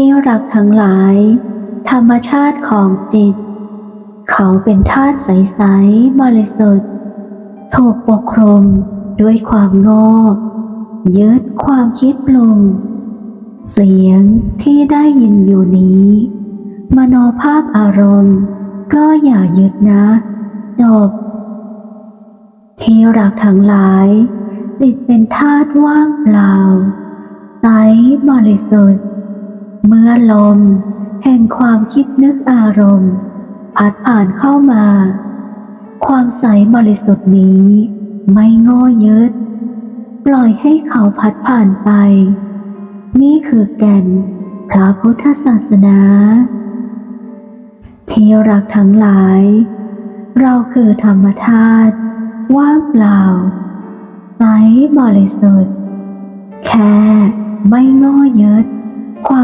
ที่รักทั้งหลาย ธรรมชาติของจิต เขาเป็นธาตุใสๆบริสุทธิ์ถูกปกคลุมด้วยความโง่ยึดความคิดปรุงเสียงที่ได้ยินอยู่นี้ มโนภาพอารมณ์ ก็อย่ายึดนะจบที่รักทั้งหลาย จิตเป็นธาตุว่างเปล่าใสบริสุทธิ์ เมื่อลม แห่งความคิดนึกอารมณ์ พัดผ่านเข้ามา ความใสบริสุทธิ์นี้ ไม่โง่ยึด ปล่อยให้เขาพัดผ่านไป นี่คือแก่น พระพุทธศาสนาที่รักทั้งหลาย เราคือธรรมธาตุว่างเปล่าใสบริสุทธิ์แค่ไม่โง่ยึด